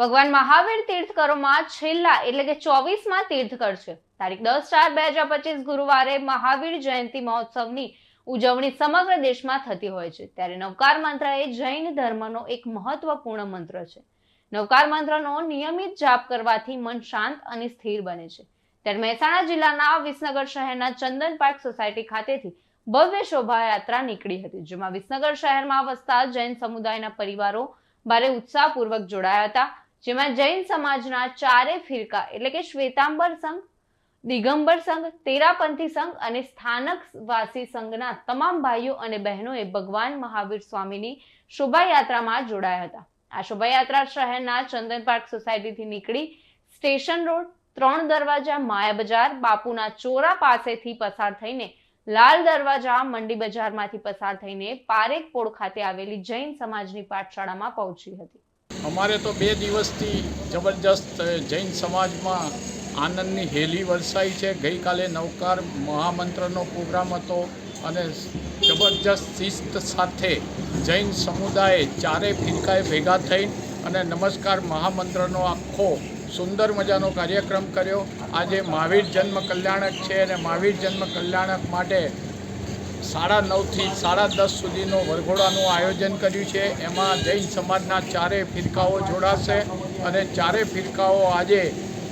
ભગવાન મહાવીર તીર્થકરોમાં છેલ્લા, એટલે કે ચોવીસમાં તીર્થકર છે. તારીખ દસ ચાર બે હજાર પચીસ ગુરુવારે મહાવીર જયંતિ મહોત્સવની ઉજવણી સમગ્ર દેશમાં થતી હોય છે. ત્યારે નવકાર મંત્ર એ જૈન ધર્મનો એક મહત્વપૂર્ણ મંત્ર છે. નવકાર મંત્રનો નિયમિત જાપ કરવાથી મન શાંત અને સ્થિર બને છે. ત્યારે મહેસાણા જિલ્લાના વિસનગર શહેરના ચંદન પાર્ક સોસાયટી ખાતેથી ભવ્ય શોભાયાત્રા નીકળી હતી, જેમાં વિસનગર શહેરમાં વસતા જૈન સમુદાયના પરિવારો ભારે ઉત્સાહપૂર્વક જોડાયા હતા. જેમાં જૈન સમાજના ચારે ફિરકા એટલે કે શ્વેતાંબર સંઘ, દિગંબર સંઘ, તેરાપંથી સંઘ અને સ્થાનક વાસી સંઘના તમામ ભાઈઓ અને બહેનોએ ભગવાન મહાવીર સ્વામીની શોભાયાત્રામાં જોડાયા હતા. આ શોભાયાત્રા શહેરના ચંદન પાર્ક સોસાયટીથી નીકળી સ્ટેશન રોડ, ત્રણ દરવાજા, માયા બજાર, બાપુના ચોરા પાસેથી પસાર થઈને લાલ દરવાજા, મંડી બજારમાંથી પસાર થઈને પારેખ પોળ ખાતે આવેલી જૈન સમાજની પાઠશાળામાં પહોંચી હતી. અમારે તો બે દિવસથી જબરજસ્ત જૈન સમાજમાં આનંદની હેલી વરસાઈ છે. ગઈકાલે નવકાર મહામંત્રનો પ્રોગ્રામ હતો અને જબરજસ્ત શિસ્ત સાથે જૈન સમુદાય ચારે ફિરકાએ ભેગા થઈ અને નમસ્કાર મહામંત્રનો આખો સુંદર મજાનો કાર્યક્રમ કર્યો. આજે મહાવીર જન્મ કલ્યાણક છે અને મહાવીર જન્મ કલ્યાણક માટે સાડા નવથી સાડા દસ સુધીનો વરઘોડાનું આયોજન કર્યું છે. એમાં જૈન સમાજના ચારે ફિરકાઓ જોડાશે અને ચારે ફિરકાઓ આજે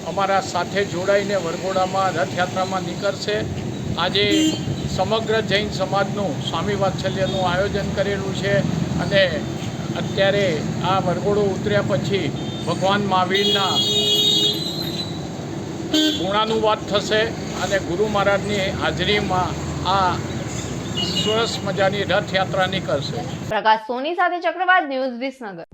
અમારા સાથે જોડાઈને વરઘોડામાં રથયાત્રામાં નીકળશે. આજે સમગ્ર જૈન સમાજનું સ્વામી વાત્સલ્યનું આયોજન કરેલું છે અને અત્યારે આ વરઘોડો ઉતર્યા પછી ભગવાન મહાવીરના ગુણાનુવાદ થશે અને ગુરુ મહારાજની હાજરીમાં આ સરસ મજાની રથયાત્રા નીકળશે. પ્રકાશ સોની સાથે ચક્રવાત ન્યૂઝ વિસનગર.